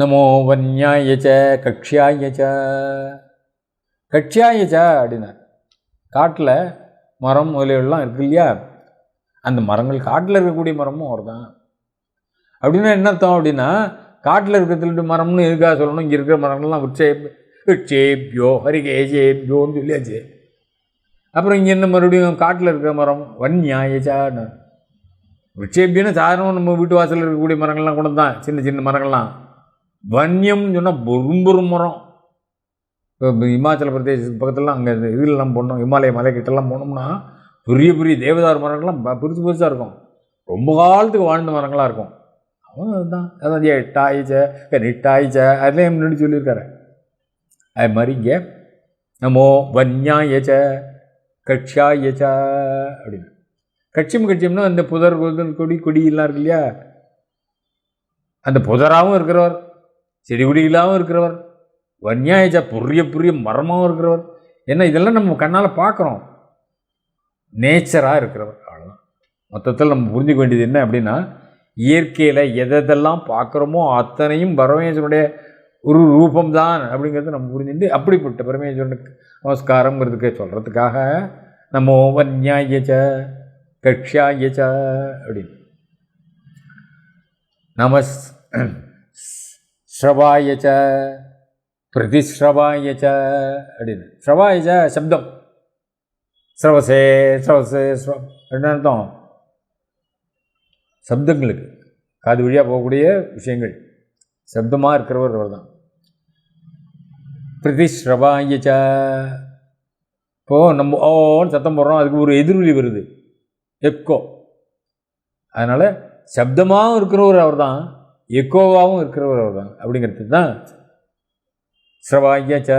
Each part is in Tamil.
நமோ வன்யாயச்ச கக்ஷாயச்ச கக்ஷாயச்ச அப்படின்னார் காட்டில் மரம் முதலியெல்லாம் இருக்கு இல்லையா? அந்த மரங்கள் காட்டில் இருக்கக்கூடிய மரமும் அவர் தான் அப்படின்னா என்ன அர்த்தம் அப்படின்னா காட்டில் இருக்கிறதுல மரம்னு இருக்கா சொல்லணும்? இங்கே இருக்கிற மரங்கள்லாம் விட்சே விட்சேபியோ ஹரிகேஜேபியோன்னு சொல்லியாச்சு. அப்புறம் இங்கே என்ன மறுபடியும் காட்டில் இருக்கிற மரம்? வன்யாயச்சான்னு விட்சேபியன்னு சாதாரணமாக நம்ம வீட்டு வாசலில் இருக்கக்கூடிய மரங்கள்லாம் கூட தான் சின்ன சின்ன மரங்கள்லாம். வன்யம்னு சொன்னால் பொறும்பொரு மரம். இப்போ இமாச்சல பிரதேசத்துக்கு பக்கத்துலலாம் அங்கே இதுலலாம் போனோம் இமாலய மலைக்கிட்டலாம் போனோம்னா பெரிய பெரிய தேவதார் மரங்கள்லாம் ப- பெருசு பெருசாக இருக்கும். ரொம்ப காலத்துக்கு வாழ்ந்த மரங்களாக இருக்கும். அவன் அதுதான். அதான் எட்டாயிச்ச நெட்டாயிச்ச அதெல்லாம் முன்னாடி சொல்லியிருக்காரு. அது மாதிரி இங்கே நமோ வன்யாயச்ச கட்சியாயச்ச அப்படின்னு. கட்சியம் கட்சியம்னா அந்த புதர் புதர் கொடி கொடியெல்லாம் இருக்கு இல்லையா? அந்த புதராகவும் இருக்கிறவர். செடி கொடிகளாகவும் இருக்கிறவர் வன்யாயஜா புரிய புரிய மரமாகவும் இருக்கிறவர். ஏன்னா இதெல்லாம் நம்ம கண்ணால் பார்க்குறோம். நேச்சராக இருக்கிறவர் அவ்வளோதான் மொத்தத்தில் நம்ம புரிஞ்சுக்க வேண்டியது என்ன அப்படின்னா இயற்கையில் எதெல்லாம் பார்க்குறோமோ அத்தனையும் பரமேஸ்வரனுடைய ஒரு ரூபம்தான் அப்படிங்கிறத நம்ம புரிஞ்சுட்டு அப்படிப்பட்ட பரமேஸ்வரனுக்கு நமஸ்காரங்கிறதுக்கு சொல்கிறதுக்காக நம்ம வன்யாயச்ச கக்ஷாயச்ச அப்படின்னு. நமஸ் ஸ்ரவாயச்ச பிரதிஸ்ரவாயச்ச அப்படின்னு. ஸ்ரவாயச்ச சப்தம். ஸ்ரவசே ஸ்ரவசே ஸ்ரவ என்ன அர்த்தம். சப்தங்களுக்கு காது வழியாக போகக்கூடிய விஷயங்கள். சப்தமாக இருக்கிறவர் அவர் தான் பிரதிஸ்ரவாயச்ச இப்போது நம்ம ஓன்னு சத்தம் போடுறோம் அதுக்கு ஒரு எதிரொலி வருது. எப்கோ. அதனால் சப்தமாகவும் இருக்கிறவர் அவர் தான் எக்கோவாகவும் இருக்கிறவர் அவர் தான் அப்படிங்கிறது தான் ஸ்ரவாயச்ச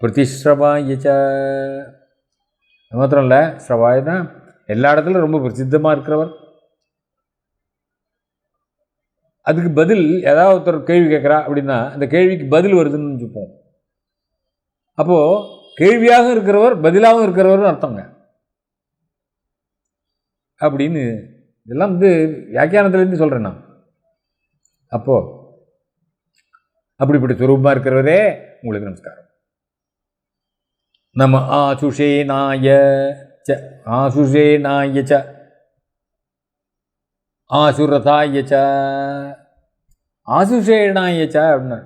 பிரதிஸ்ரவாயச்ச. அது மாத்திரம் இல்லை ஸ்ரவாயனா எல்லா இடத்துலையும் ரொம்ப பிரசித்தமாக இருக்கிறவர். அதுக்கு பதில் ஏதாவது ஒருத்தர் கேள்வி கேட்குறா அப்படின்னா அந்த கேள்விக்கு பதில் வருதுன்னு வச்சுப்போம். அப்போது கேள்வியாக இருக்கிறவர் பதிலாகவும் இருக்கிறவர்னு அர்த்தங்க. அப்படின்னு இதெல்லாம் வந்து வியாக்கியானத்துலேருந்து சொல்கிறேன் நான். அப்போது அப்படிப்பட்ட சுரூபமாக இருக்கிறவரே உங்களுக்கு நமஸ்காரம். நம்ம ஆசுஷே நாய ச ஆசுஷே நாய ச ஆசுரதாய ச ஆசுஷேனாய ச அப்படின்னா.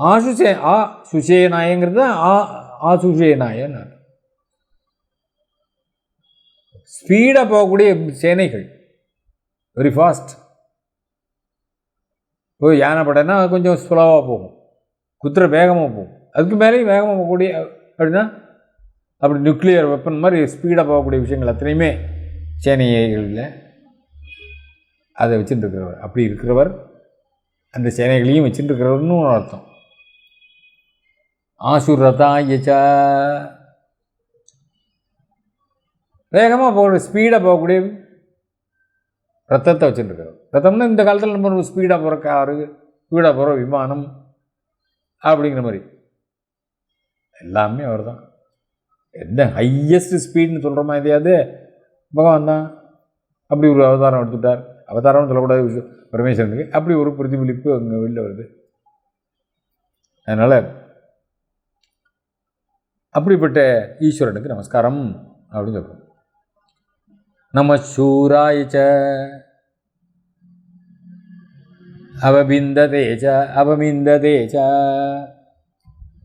ஆசுஷே ஆ சுஷேனாயங்கிறது ஆ ஆசுஷேனாயன்னு ஸ்பீடாக போகக்கூடிய சேனைகள். வெரி ஃபாஸ்ட் இப்போ யானை படைனா கொஞ்சம் ஸ்லோவாக போகும். குதிரை வேகமாக போகும். அதுக்கு மேலேயும் வேகமாக போகக்கூடிய அப்படின்னா அப்படி நியூக்ளியர் வெப்பன் மாதிரி ஸ்பீடாக போகக்கூடிய விஷயங்கள் அத்தனையுமே சேனைகளில் அதை வச்சுட்டுருக்கிறவர் அப்படி இருக்கிறவர் அந்த சேனைகளையும் வச்சுட்டுருக்கிறவர்னு ஒரு அர்த்தம். ஆசுரதாயச்சா வேகமாக போகிற ஸ்பீடாக போகக்கூடிய ரத்தத்தை வச்சுட்டுருக்கிறோம் ரத்தம்னா இந்த காலத்தில் நம்ம ஸ்பீடாக போகிற காரு ஸ்பீடாக போகிற விமானம் அப்படிங்கிற மாதிரி. எல்லாமே அவர் தான் எந்த ஹையஸ்ட் ஸ்பீட்னு சொல்கிற மாதிரியாவது பகவான் தான் அப்படி ஒரு அவதாரம் எடுத்துட்டார். அவதாரம்னு சொல்லக்கூடாது பரமேஸ்வரனுக்கு. அப்படி ஒரு பிரதிபலிப்பு அங்கே வெளில வருது. அதனால் அப்படிப்பட்ட ஈஸ்வரனுக்கு நமஸ்காரம் அப்படின்னு சொல்கிறோம் நமச்சூராய ச. அவபிந்ததே ச அவமிந்ததே ச.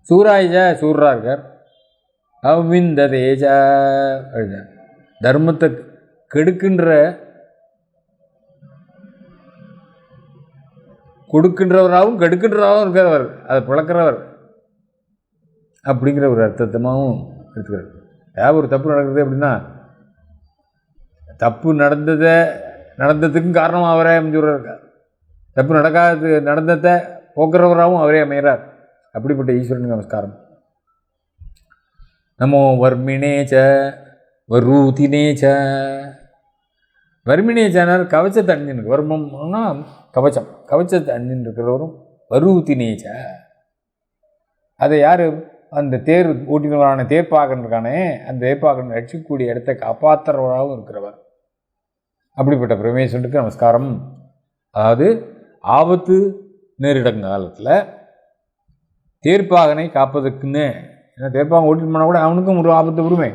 சூராய ச சூர்ரா இருக்கார். அவமிந்ததே ச. அப்படின்னா தர்மத்தை கெடுக்கின்ற கொடுக்கின்றவராகவும் கெடுக்கின்றவராகவும் இருக்கிறவர் அதை பிளக்கிறவர் அப்படிங்கிற ஒரு அர்த்தத்தமாகவும் எடுத்துக்கிறார். ஏதாவது ஒரு தப்பு நடக்குது அப்படின்னா தப்பு நடந்ததை நடந்ததுக்கும் காரணம் அவரே அமைஞ்சுறாரு தப்பு நடக்காது நடந்ததை போக்குறவராகவும் அவரே அமைகிறார் அப்படிப்பட்ட ஈஸ்வரனுக்கு நமஸ்காரம். நமோ வர்மினேச்ச வரூதினேச்ச. வர்மினேச்சனர் கவச்சத்தை அணிஞ்சிருக்கு வர்மம்னா கவச்சம். கவச்சத்தை அணிஞ்சின்னு இருக்கிறவரும் வரூதினேச்ச. அதை யார்? அந்த தேர் ஓட்டினவரான தேர்ப்பாகன் இருக்கானே அந்த தேர்ப்பாகன் ரட்சிக்கக்கூடிய இடத்தை காப்பாற்றுறவராகவும் இருக்கிறவர். அப்படிப்பட்ட பிரமேஸ்வரனுக்கு நமஸ்காரம். அதாவது ஆபத்து நேரிடும் காலத்தில் தேர்ப்பாகனை காப்பதற்குன்னு ஏன்னா தேர்ப்பாகன் ஓட்டிட்டு போனால் கூட அவனுக்கும் ஒரு ஆபத்து வருமே.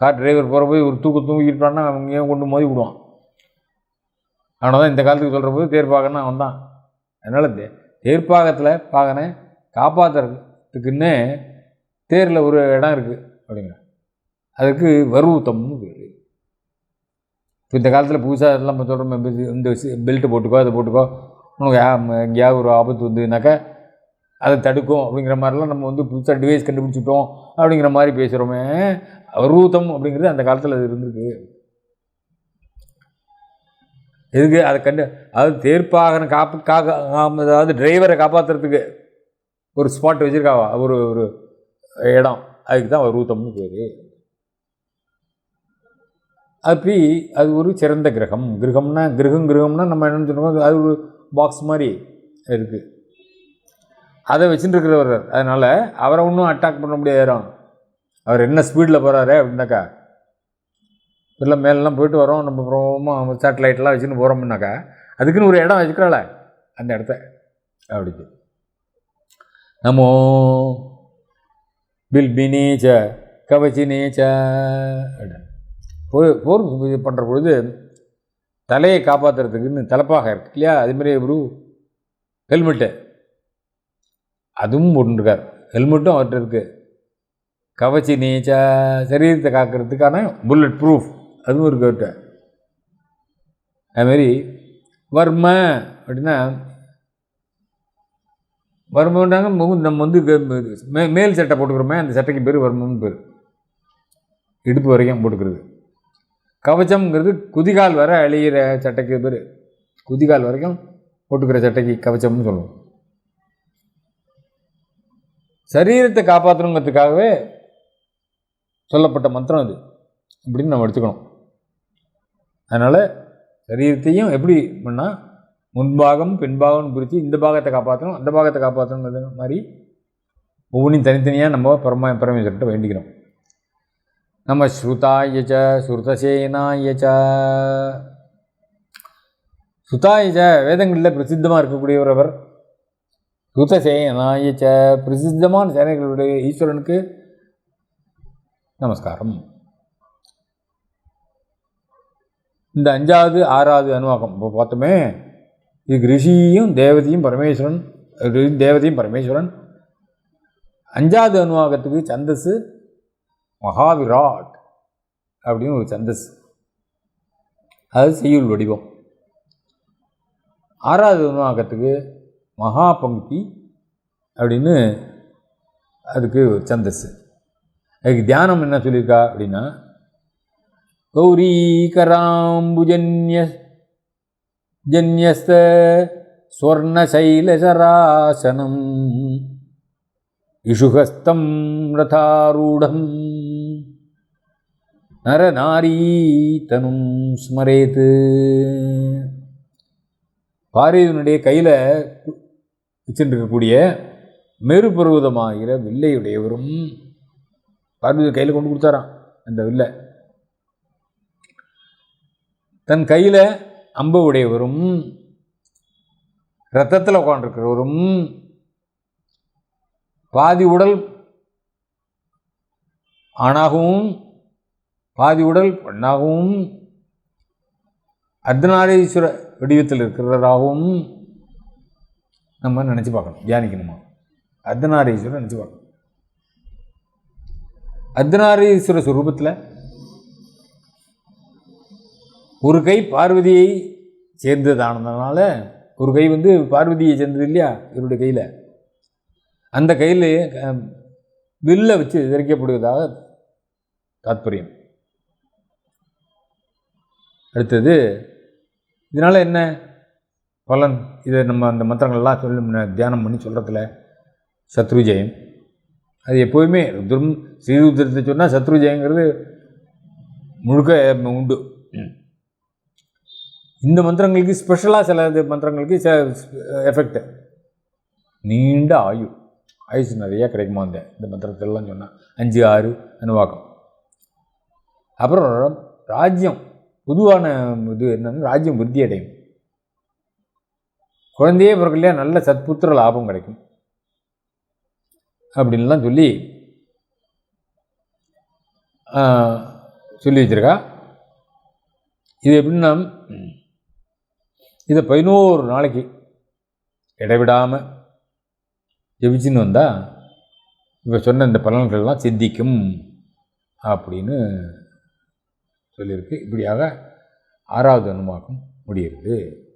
கார் டிரைவர் போகிற போய் ஒரு தூக்கு தூங்கிட்டான்னா அவங்க ஏன் கொண்டு மோதி விடுவான். அவனை தான் இந்த காலத்துக்கு சொல்கிற போது தேர்ப்பாகன்னா அவன் தான் அதனால் தே தேர்ப்பாகத்தில் பாகனை காப்பாற்றுறதுக்குன்னு தேரில் ஒரு இடம் இருக்குது அப்படிங்க அதுக்கு வறுத்தம்னு இப்போ இந்த காலத்தில் புதுசாக எல்லாம் நம்ம சொல்கிறோம் இந்த பெல்ட்டு போட்டுக்கோ அதை போட்டுக்கோ. உனக்கு எங்கேயாவது ஒரு ஆபத்து வந்ததுனாக்கா அதை தடுக்கும் அப்படிங்கிற மாதிரிலாம் நம்ம வந்து புதுசாக டிவைஸ் கண்டுபிடிச்சிட்டோம் அப்படிங்கிற மாதிரி பேசுகிறோமே ரூத்தம் அப்படிங்கிறது அந்த காலத்தில் அது இருந்திருக்கு. எதுக்கு? அதை கண்டு அதாவது தேர்ப்பாகன காப்பு காக்க அதாவது டிரைவரை காப்பாற்றுறதுக்கு ஒரு ஸ்பாட் வச்சுருக்காவா? ஒரு ஒரு இடம். அதுக்கு தான் ரூத்தம்னு பேர். அப்படி அது ஒரு சிறந்த கிரகம். கிரகம்னா கிரகம் கிரகம்னா நம்ம என்னென்னு சொல்லுவோம் அது ஒரு பாக்ஸ் மாதிரி இருக்குது அதை வச்சுட்டு இருக்கிறவர் அதனால் அவரை ஒன்றும் அட்டாக் பண்ண முடியாது அவர் என்ன ஸ்பீடில் போகிறாரு அப்படின்னாக்கா இல்லை மேலெலாம் போயிட்டு வரோம் நம்ம அப்புறமா சேட்டலைட்லாம் வச்சுன்னு போகிறோம்னாக்கா அதுக்குன்னு ஒரு இடம் வச்சுக்கிறாள அந்த இடத்த. அப்படிக்கு. நமோ பில்பினேச்ச கவச்சினேச்ச அப்படின்னு. போர் போர் இது பண்ணுற பொழுது தலையை காப்பாற்றுறதுக்குன்னு தலைப்பாக இருக்கு இல்லையா? அதேமாதிரி ஒரு ஹெல்மெட்டு. அதுவும் போட்டுருக்கார். ஹெல்மெட்டும் அவர்கிட்ட இருக்குது கவச்சி நீச்சா சரீரத்தை காக்கிறதுக்கான புல்லட் ப்ரூஃப். அதுவும் இருக்கு அவர்கிட்ட. அதுமாரி வர்ம அப்படின்னா வர்மன்றாங்க நம்ம வந்து மே மேல் சட்டை போட்டுக்கிறோமே அந்த சட்டைக்கு பேர் வர்மம்னு பேர். இடுப்பு வரைக்கும் போட்டுக்கிறது. கவச்சம்ங்கிறது குதிகால் வரை அழியிற சட்டைக்கு பேர். குதிகால் வரைக்கும் போட்டுக்கிற சட்டைக்கு கவச்சம்னு சொல்லுவோம். சரீரத்தை காப்பாற்றணுங்கிறதுக்காகவே சொல்லப்பட்ட மந்திரம் அது. அப்படின்னு நம்ம எடுத்துக்கணும். அதனால் சரீரத்தையும் எப்படி பண்ணால் முன்பாகம் பின்பாகம்னு பிரித்து இந்த பாகத்தை காப்பாற்றணும் அந்த பாகத்தை காப்பாற்றணுங்கிறது மாதிரி ஒவ்வொன்றையும் தனித்தனியாக நம்ம பரமா பரமேஸ்வர்கிட்ட வேண்டிக்கிறோம். நம்ம ஸ்ருதாய ச ஸ்ருதசேனாய ச. சுதாய ச வேதங்களில் பிரசித்தமாக இருக்கக்கூடியவர் அவர் ஸ்ருதசேனாய ச பிரசித்தமான சேனைகளுடைய ஈஸ்வரனுக்கு நமஸ்காரம். இந்த அஞ்சாவது ஆறாவது அனுவாகம் இப்போ பார்த்தோமே இதுக்கு ரிஷியும் தேவதையும் பரமேஸ்வரன் தேவதையும் பரமேஸ்வரன். அஞ்சாவது அனுவாகத்துக்கு சந்தஸ் மகாவிராட் அப்படின்னு ஒரு சந்தஸ். அது செய்யுள் வடிவம். ஆறாவது அனுவாகத்துக்கு மகா பங்கி அப்படின்னு அதுக்கு ஒரு சந்தஸ். அதுக்கு தியானம் என்ன சொல்லியிருக்கா அப்படின்னா கௌரீகராம்புஜன்ய ஜன்யஸ்த ஸ்வர்ணசைலசராசனம் இஷுகஸ்தம் ரதாரூடம். நரநாரீதனும் ஸ்மரேது பாரதியினுடைய கையில் வச்சுருக்கக்கூடிய மேரு பருவதமாகிற வில்லையுடையவரும் பார்வதி கையில் கொண்டு கொடுத்தாராம் அந்த வில்லை. தன் கையில் அம்பு உடையவரும் ரத்தத்தில் உட்காண்டிருக்கிறவரும் பாதி உடல் ஆணாகவும் பாதி உடல் பெண்ணாகவும் அர்த்தநாரீஸ்வர வடிவத்தில் இருக்கிறவராகவும் நம்ம நினச்சி பார்க்கணும் தியானிக்கணுமா? அர்த்தநாரீஸ்வரர் நினச்சி பார்க்கணும். அர்த்தநாரீஸ்வர சுரூபத்தில் ஒரு கை பார்வதியை சேர்ந்ததானதுனால ஒரு கை வந்து பார்வதியை சேர்ந்தது இல்லையா? இவருடைய கையில். அந்த கையில் வில்ல வச்சு விதைக்கப்படுவதாக தாத்பரியம். அடுத்தது இதனால் என்ன பலன்? இதை நம்ம அந்த மந்திரங்கள்லாம் சொல்லி தியானம் பண்ணி சொல்கிறதுல சத்ருஜெயம் அது எப்போதுமே ருத்ரம் ஸ்ரீருத்ரத்தை சொன்னால் சத்ருஜயங்கிறது முழுக்க உண்டு. இந்த மந்திரங்களுக்கு ஸ்பெஷலாக சில இது மந்திரங்களுக்கு ச எஃபெக்ட் நீண்ட ஆயு ஆயுசு நிறையா கிடைக்குமா இந்த இந்த மந்திரத்திலலாம் சொன்னால் அஞ்சு ஆறு அனுவாக்கம் அப்புறம் ராஜ்யம். பொதுவான இது என்னென்னா ராஜ்யம் விருத்தி அடையும் குழந்தையே பிறக்கலையா நல்ல சத்புத்திர லாபம் கிடைக்கும். அப்படின்லாம் சொல்லி சொல்லி வச்சுருக்கா. இது எப்படின்னா இதை பதினோரு நாளைக்கு இடைவிடாமல் ஜெபிச்சுன்னு வந்தால் இப்போ சொன்ன இந்த பலன்கள்லாம் சித்திக்கும் அப்படின்னு சொல்லியிருக்கு. இப்படியாக ஆறாவது அனுமாக்கம் முடிகிறது.